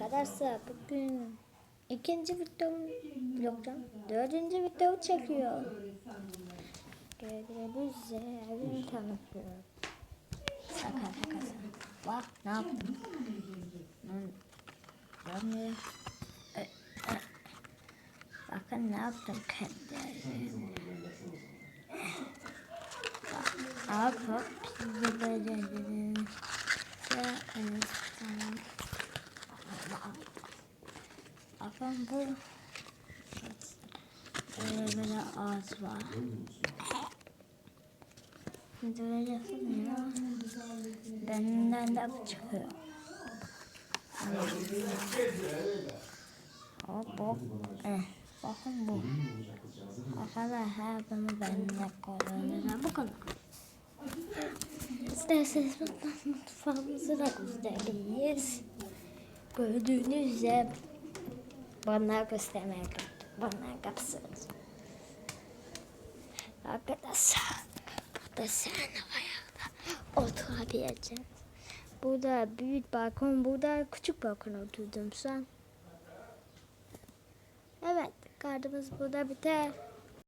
Arkadaşlar bugün ikinci videom vlogdan dördüncü video çekiyor. Gördüğünüz evimi tanıtıyorum. Şaka. Bak ne yaptım. Ben görmüyorum. E, e. Bakın ne yaptım kendi evime. Bak, Ama çok size Bakın bu böyle böyle ağız var. Şimdi böyle yapılmıyor. Benden de bu çıkıyor. Hop hop. Eh, bakın bu. Arkadaşlar bunu benimle koyuyorlar. Bu kadar. İsterseniz mutfağımızı da gösteririz. Gördüğünüz üzere bana göstermeye kalktım. Bana kapsınız. Arkadaşlar burada sen ayakta oturabileceğiz. Burada büyük balkon, burada küçük balkon oturdum sen. Evet, kartımız burada biter.